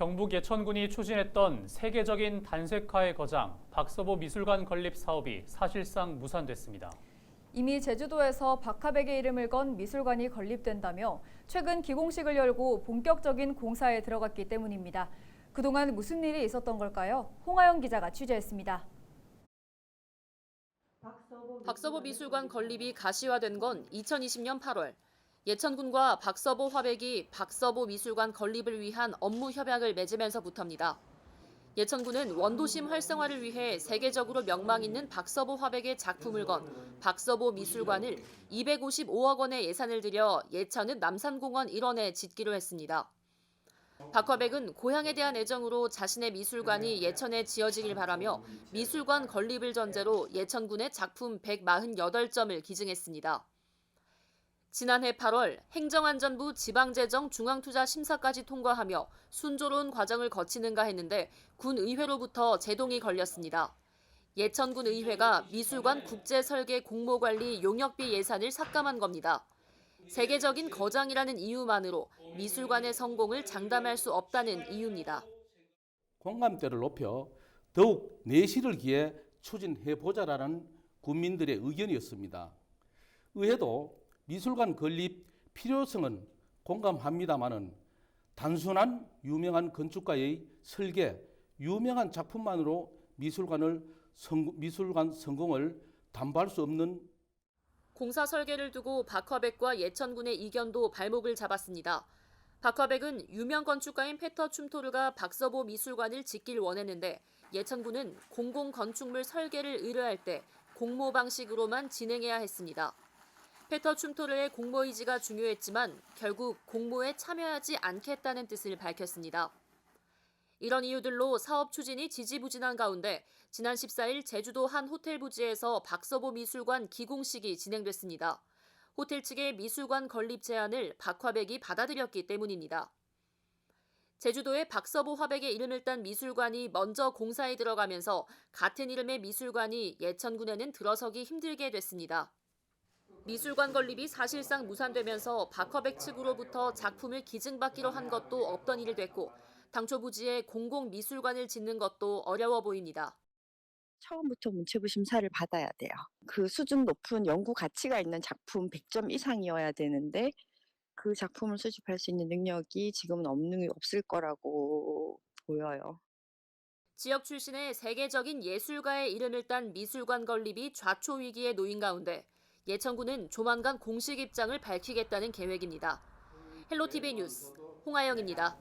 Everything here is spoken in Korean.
경북 예천군이 추진했던 세계적인 단색화의 거장 박서보 미술관 건립 사업이 사실상 무산됐습니다. 이미 제주도에서 박하백의 이름을 건 미술관이 건립된다며 최근 기공식을 열고 본격적인 공사에 들어갔기 때문입니다. 그동안 무슨 일이 있었던 걸까요? 홍하영 기자가 취재했습니다. 박서보 미술관 건립이 가시화된 건 2020년 8월. 예천군과 박서보 화백이 박서보 미술관 건립을 위한 업무 협약을 맺으면서부터입니다. 예천군은 원도심 활성화를 위해 세계적으로 명망 있는 박서보 화백의 작품을 건 박서보 미술관을 255억 원의 예산을 들여 예천읍 남산공원 일원에 짓기로 했습니다. 박 화백은 고향에 대한 애정으로 자신의 미술관이 예천에 지어지길 바라며 미술관 건립을 전제로 예천군의 작품 148점을 기증했습니다. 지난해 8월 행정안전부 지방재정 중앙투자 심사까지 통과하며 순조로운 과정을 거치는가 했는데 군 의회로부터 제동이 걸렸습니다. 예천군 의회가 미술관 국제설계 공모관리 용역비 예산을 삭감한 겁니다. 세계적인 거장이라는 이유만으로 미술관의 성공을 장담할 수 없다는 이유입니다. 공감대를 높여 더욱 내실을 기해 추진해 보자라는 국민들의 의견이었습니다. 의회도 미술관 건립 필요성은 공감합니다마는 단순한 유명한 건축가의 설계, 유명한 작품만으로 미술관을 성, 미술관 성공을 담보할 수 없는 공사 설계를 두고 박화백과 예천군의 이견도 발목을 잡았습니다. 박화백은 유명 건축가인 페터 춤토르가 박서보 미술관을 짓길 원했는데 예천군은 공공 건축물 설계를 의뢰할 때 공모 방식으로만 진행해야 했습니다. 페터 춤토르의 공모 의지가 중요했지만 결국 공모에 참여하지 않겠다는 뜻을 밝혔습니다. 이런 이유들로 사업 추진이 지지부진한 가운데 지난 14일 제주도 한 호텔 부지에서 박서보 미술관 기공식이 진행됐습니다. 호텔 측의 미술관 건립 제안을 박화백이 받아들였기 때문입니다. 제주도의 박서보 화백의 이름을 딴 미술관이 먼저 공사에 들어가면서 같은 이름의 미술관이 예천군에는 들어서기 힘들게 됐습니다. 미술관 건립이 사실상 무산되면서 박화백 측으로부터 작품을 기증받기로 한 것도 없던 일이 됐고 당초 부지에 공공 미술관을 짓는 것도 어려워 보입니다. 처음부터 문체부 심사를 받아야 돼요. 그 수준 높은 연구 가치가 있는 작품 100점 이상이어야 되는데 그 작품을 수집할 수 있는 능력이 지금은 없는 없을 거라고 보여요. 지역 출신의 세계적인 예술가의 이름을 딴 미술관 건립이 좌초 위기에 놓인 가운데 예천군은 조만간 공식 입장을 밝히겠다는 계획입니다. 헬로티비 뉴스 홍아영입니다.